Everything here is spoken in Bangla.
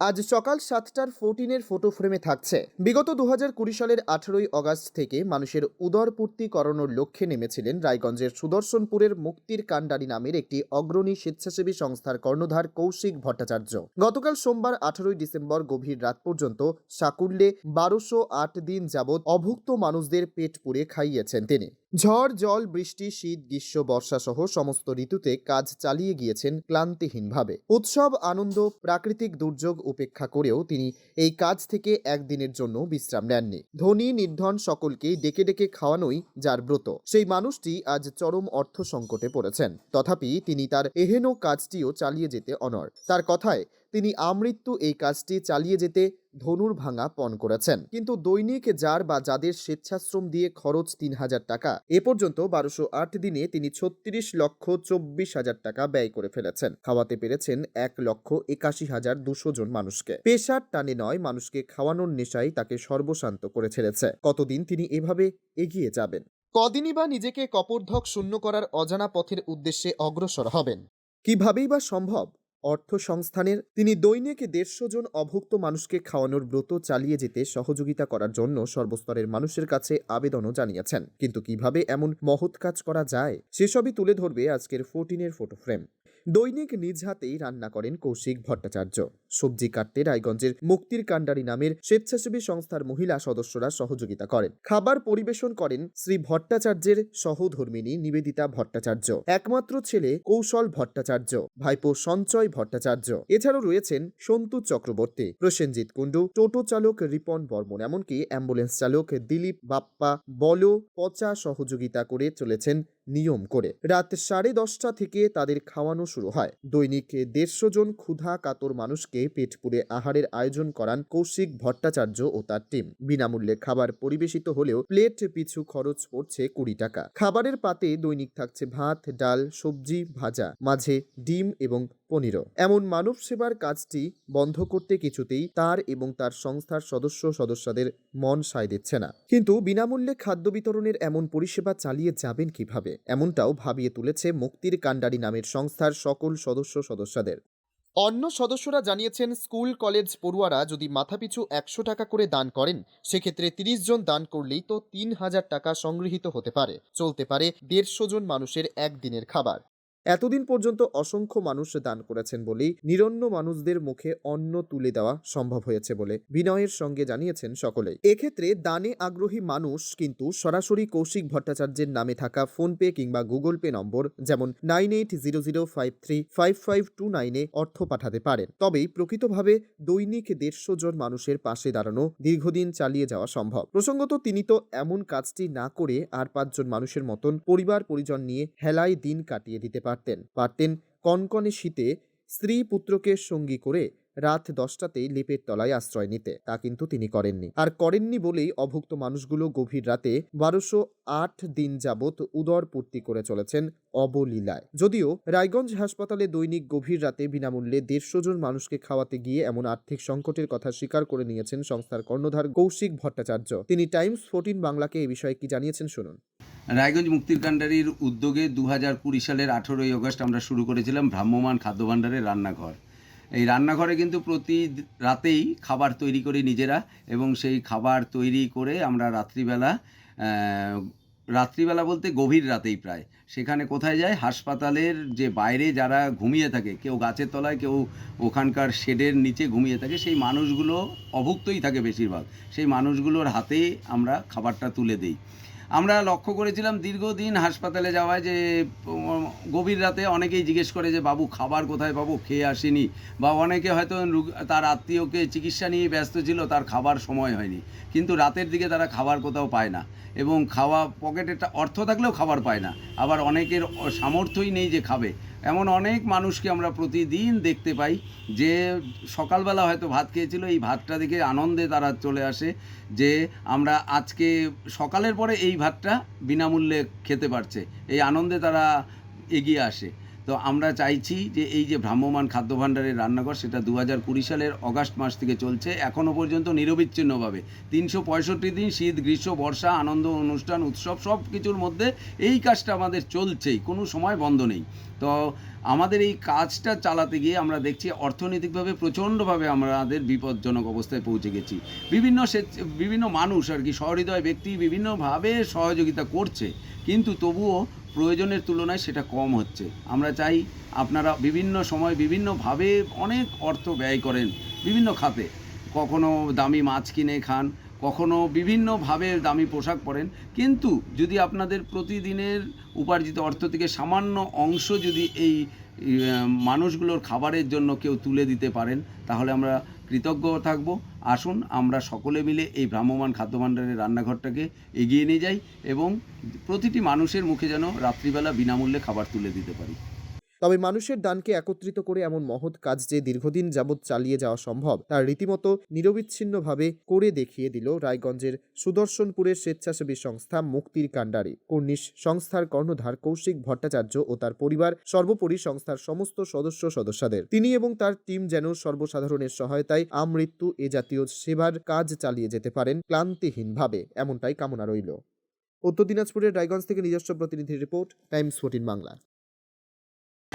আজ সকাল সাতটার ফোরটিনের ফটো ফ্রেমে থাকছে। বিগত দু কুড়ি সালের আঠেরোই অগাস্ট থেকে মানুষের উদরপূর্তি করানোর লক্ষ্যে নেমেছিলেন রায়গঞ্জের সুদর্শনপুরের মুক্তির কাণ্ডারি নামের একটি অগ্রণী স্বেচ্ছাসেবী সংস্থার কর্ণধার কৌশিক ভট্টাচার্য। গতকাল সোমবার আঠারোই ডিসেম্বর গভীর রাত পর্যন্ত সাকুল্যে বারোশো আট দিন যাবৎ অভুক্ত মানুষদের পেট পুড়ে খাইয়েছেন তিনি। ঝড়, জল, বৃষ্টি, শীত, গ্রীষ্ম, বর্ষা সহ সমস্ত ঋতুতে কাজ চালিয়ে গিয়েছেন ক্লান্তিহীনভাবে। উৎসব, আনন্দ, প্রাকৃতিক দুর্যোগ উপেক্ষা করেও তিনি এই কাজ থেকে একদিনের জন্য বিশ্রাম নেননি। ধনী নির্ধন সকলকে ডেকে ডেকে খাওয়ানোই যার ব্রত। সেই মানুষটি আজ চরম অর্থ সংকটে পড়েছেন। তথাপি তিনি তার এহেন কাজটিও চালিয়ে যেতে অনর তার কথায়, তিনি আমৃত্যু এই কাজটি চালিয়ে যেতে ধনুর ভাঙা পণ করেছেন। কিন্তু দৈনিক যার বা যাদের স্বেচ্ছাশ্রম দিয়ে খরচ তিন হাজার টাকা, এ পর্যন্ত বারোশো আট দিনে তিনি ছত্রিশ লক্ষ চব্বিশ হাজার টাকা ব্যয় করে ফেলেছেন। খাওয়াতে পেরেছেন এক লক্ষ একাশি হাজার দুশো জন মানুষকে। পেশার টানে নয়, মানুষকে খাওয়ানোর নেশাই তাকে সর্বশান্ত করে ছেড়েছে। কতদিন তিনি এভাবে এগিয়ে যাবেন? কদিনই বা নিজেকে কপর্ধক শূন্য করার অজানা পথের উদ্দেশ্যে অগ্রসর হবেন? কিভাবেই বা সম্ভব? অর্থ সংস্থানের তিনি দৈনিক দেড়শো জন অভুক্ত মানুষকে খাওয়ানোর ব্রত চালিয়ে যেতে সহযোগিতা করার জন্য সর্বস্তরের মানুষের কাছে আবেদনও জানিয়েছেন। কিন্তু কীভাবে এমন মহৎ কাজ করা যায়, সেসবই তুলে ধরবে আজকের ফোরটিনের ফটো ফ্রেম দৈনিক নিজ হাতেই রান্না করেন কৌশিক ভট্টাচার্য। সবজি কাটতে রায়গঞ্জের মুক্তির কাণ্ডারি নামের স্বেচ্ছাসেবী সংস্থার মহিলা সদস্যরা সহযোগিতা করেন। খাবার পরিবেশন করেন শ্রী ভট্টাচার্যের সহধর্মিনী নিবেদিতা ভট্টাচার্য। একমাত্র ছেলে কৌশল ভট্টাচার্য, ভাইপো সঞ্চয় ভট্টাচার্য। এছাড়াও রয়েছেন সন্তু চক্রবর্তী, প্রসেনজিৎ কুণ্ডু, টোটো চালক রিপন বর্মন, এমনকি অ্যাম্বুলেন্স চালক দিলীপ বাপ্পা বল পচা সহযোগিতা করে চলেছেন নিয়ম করে। রাত সাড়ে দশটা থেকে তাদের খাওয়ানো শুরু হয়। দৈনিক দেড়শো জন ক্ষুধা কাতর মানুষকে পেট পুড়ে আহারের আয়োজন করান কৌশিক ভট্টাচার্য ও তার টিম বিনামূল্যে খাবার পরিবেশিত হলেও প্লেট পিছু খরচ পড়ছে কুড়ি টাকা। খাবারের পাতে দৈনিক থাকছে ভাত, ডাল, সবজি, ভাজা। মাঝে ডিম এবং পনিরও এমন মানব সেবার কাজটি বন্ধ করতে কিছুতেই তার এবং তার সংস্থার সদস্য সদস্যদের মন সায় দিচ্ছে না। কিন্তু বিনামূল্যে খাদ্য বিতরণের এমন পরিষেবা চালিয়ে যাবেন কীভাবে? এমনটাও ভাবিয়ে তুলেছে মুক্তির কাণ্ডারি নামের সংস্থার সকল সদস্য সদস্যদের। অন্য সদস্যরা জানিয়েছেন, স্কুল, কলেজ পড়ুয়ারা যদি মাথাপিছু একশো টাকা করে দান করেন, সেক্ষেত্রে তিরিশ জন দান করলেই তো তিন হাজার টাকা সংগৃহীত হতে পারে। চলতে পারে দেড়শো জন মানুষের একদিনের খাবার। এতদিন পর্যন্ত অসংখ্য মানুষ দান করেছেন বলেই নিরন্ন মানুষদের মুখে অন্ন তুলে দেওয়া সম্ভব হয়েছে বলে বিনয়ের সঙ্গে জানিয়েছেন সকলে এক্ষেত্রে দানে আগ্রহী মানুষ কিন্তু সরাসরি কৌশিক ভট্টাচার্যের নামে থাকা ফোনপে কিংবা গুগল পে নম্বর যেমন nine eight zero zero five three five five two নাইনে অর্থ পাঠাতে পারেন। তবেই প্রকৃতভাবে দৈনিক দেড়শো জন মানুষের পাশে দাঁড়ানো দীর্ঘদিন চালিয়ে যাওয়া সম্ভব। প্রসঙ্গত তিনি তো এমন কাজটি না করে আর পাঁচজন মানুষের মতন পরিবার পরিজন নিয়ে হেলায় দিন কাটিয়ে দিতে পারতেন। পারতেন কনকনে শীতে স্ত্রী পুত্রকে সঙ্গী করে রাত দশটাতেই লেপের তলায় আশ্রয় নিতে। তা কিন্তু তিনি করেননি। আর করেননি বলেই অভুক্ত মানুষগুলো গভীর রাতে বারোশো আট দিন যাবৎ উদর পূর্তি করে চলেছেন অবলীলায়। যদিও রায়গঞ্জ হাসপাতালে দৈনিক গভীর রাতে বিনামূল্যে দেড়শো জন মানুষকে খাওয়াতে গিয়ে এমন আর্থিক সংকটের কথা স্বীকার করে নিয়েছেন সংস্থার কর্ণধার কৌশিক ভট্টাচার্য। তিনি টাইমস ফোরটিন বাংলাকে এ বিষয়ে কি জানিয়েছেন শুনুন। রায়গঞ্জ মুক্তির কাণ্ডারির উদ্যোগে দু হাজার কুড়ি সালের আঠেরোই আগস্ট আমরা শুরু করেছিলাম ভ্রাম্যমান খাদ্য ভাণ্ডারের রান্নাঘর। এই রান্নাঘরে কিন্তু প্রতি রাতেই খাবার তৈরি করি নিজেরা এবং সেই খাবার তৈরি করে আমরা রাত্রিবেলা রাত্রিবেলা বলতে গভীর রাতেই প্রায়। সেখানে কোথায় যায়? হাসপাতালের যে বাইরে যারা ঘুমিয়ে থাকে, কেউ গাছের তলায়, কেউ ওখানকার শেডের নিচে ঘুমিয়ে থাকে, সেই মানুষগুলো অভুক্তই থাকে বেশিরভাগ। সেই মানুষগুলোর হাতেই আমরা খাবারটা তুলে দিই। আমরা লক্ষ্য করেছিলাম দীর্ঘদিন হাসপাতালে যাওয়ায় যে গভীর রাতে অনেকেই জিজ্ঞেস করে যে, বাবু, খাবার কোথায় পাবো? খেয়ে আসেনি। বা অনেকে হয়তো তার আত্মীয়কে চিকিৎসা নিয়ে ব্যস্ত ছিল, তার খাবার সময় হয়নি। কিন্তু রাতের দিকে তারা খাবার কোথাও পায় না এবং খাওয়া পকেটে অর্থ থাকলেও খাবার পায় না। আবার অনেকের সামর্থ্যই নেই যে খাবে। এমন অনেক মানুষকে আমরা প্রতিদিন দেখতে পাই যে সকালবেলা হয়তো ভাত খেয়েছিল, এই ভাতটা দেখে আনন্দে তারা চলে আসে যে আমরা আজকে সকালের পরে এই ভাতটা বিনামূল্যে খেতে পারছে। এই আনন্দে তারা এগিয়ে আসে। তো আমরা চাইছি যে এই যে ভ্রাম্যমান খাদ্য ভাণ্ডারের রান্নাঘর, সেটা দু হাজার কুড়ি সালের অগাস্ট মাস থেকে চলছে এখনও পর্যন্ত নিরবিচ্ছিন্নভাবে। তিনশো পঁয়ষট্টি দিন, শীত, গ্রীষ্ম, বর্ষা, আনন্দ, অনুষ্ঠান, উৎসব, সব কিছুর মধ্যে এই কাজটা আমাদের চলছেই, কোনো সময় বন্ধ নেই। তো আমাদের এই কাজটা চালাতে গিয়ে আমরা দেখছি অর্থনৈতিকভাবে প্রচণ্ডভাবে আমাদের বিপজ্জনক অবস্থায় পৌঁছে গেছি। বিভিন্ন বিভিন্ন মানুষ আর কি সহৃদয় ব্যক্তি বিভিন্নভাবে সহযোগিতা করছে, কিন্তু তবুও প্রয়োজনের তুলনায় সেটা কম হচ্ছে। আমরা চাই আপনারা বিভিন্ন সময় বিভিন্নভাবে অনেক অর্থ ব্যয় করেন বিভিন্ন খাতে। কখনো দামি মাছ কিনে খান, কখনো বিভিন্নভাবে দামি পোশাক পরেন। কিন্তু যদি আপনাদের প্রতিদিনের উপার্জিত অর্থ থেকে সামান্য অংশ যদি এই মানুষগুলোর খাবারের জন্য কেউ তুলে দিতে পারেন, তাহলে আমরা কৃতজ্ঞ থাকব। আসুন, আমরা সকলে মিলে এই ভ্রাম্যমান খাদ্যভাণ্ডারের রান্নাঘরটাকে এগিয়ে নিয়ে যাই এবং প্রতিটি মানুষের মুখে যেন রাত্রিবেলা বিনামূল্যে খাবার তুলে দিতে পারি। তবে মানুষের দানকে একত্রিত করে এমন মহৎ কাজ যে দীর্ঘদিন যাবৎ চালিয়ে যাওয়া সম্ভব তার রীতিমতো নিরবিচ্ছিন্নভাবে করে দেখিয়ে দিল রায়গঞ্জের সুদর্শনপুরের স্বেচ্ছাসেবী সংস্থা মুক্তির কাণ্ডারি। কর্নিশ সংস্থার কর্ণধার কৌশিক ভট্টাচার্য ও তার পরিবার সর্বোপরি সংস্থার সমস্ত সদস্য সদস্যদের। তিনি এবং তার টিম যেন সর্বসাধারণের সহায়তায় আমৃত্যু এ জাতীয় সেবার কাজ চালিয়ে যেতে পারেন ক্লান্তিহীনভাবে, এমনটাই কামনা রইল। উত্তর দিনাজপুরের রায়গঞ্জ থেকে নিজস্ব প্রতিনিধি রিপোর্ট, টাইমস ফোর্টিন বাংলা।